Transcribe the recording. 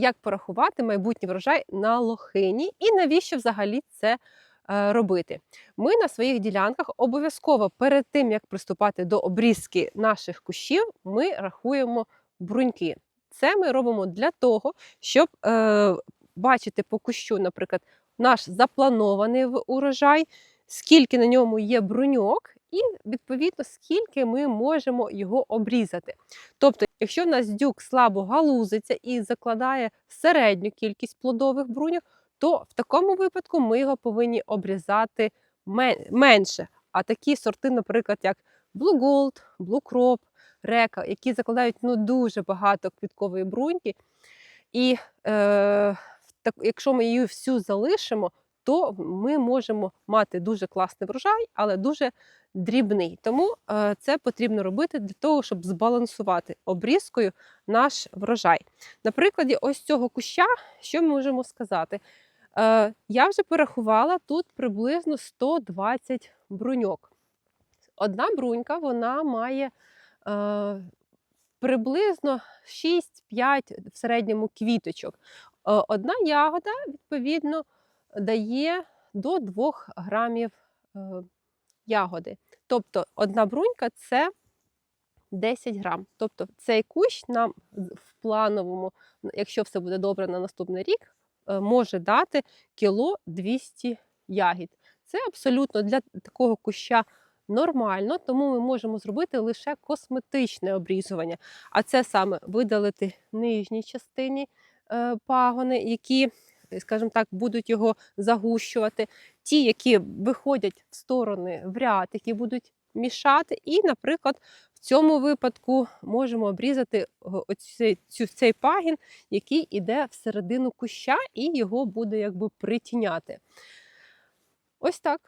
як порахувати майбутній врожай на лохині і навіщо взагалі це е, робити. Ми на своїх ділянках обов'язково перед тим, як приступати до обрізки наших кущів, ми рахуємо бруньки. Це ми робимо для того, щоб е, бачити по кущу, наприклад, наш запланований урожай, скільки на ньому є бруньок, і відповідно скільки ми можемо його обрізати. Тобто, якщо в нас дюк слабо галузиться і закладає середню кількість плодових бруньок, то в такому випадку ми його повинні обрізати менше. А такі сорти, наприклад, як Blue Gold, Blue Crop, Река, які закладають ну, дуже багато квіткової бруньки, і е, так, якщо ми її всю залишимо, то ми можемо мати дуже класний врожай, але дуже дрібний. Тому е, це потрібно робити для того, щоб збалансувати обрізкою наш врожай. На прикладі ось цього куща, що ми можемо сказати? Е, я вже порахувала тут приблизно 120 бруньок. Одна брунька вона має е, приблизно 6-5 в середньому квіточок. Е, Одна ягода, відповідно, дає до 2 грамів е, ягоди. Тобто одна брунька це 10 грам. Тобто цей кущ нам в плановому, якщо все буде добре на наступний рік, е, може дати кіло 200 ягід. Це абсолютно для такого куща нормально, тому ми можемо зробити лише косметичне обрізування. А це саме видалити нижній частині е, пагони, які, скажімо так, будуть його загущувати. Ті, які виходять в сторони в ряд, які будуть мішати. І, наприклад, в цьому випадку можемо обрізати оцей, цей пагін, який іде всередину куща, і його буде якби притіняти. Ось так.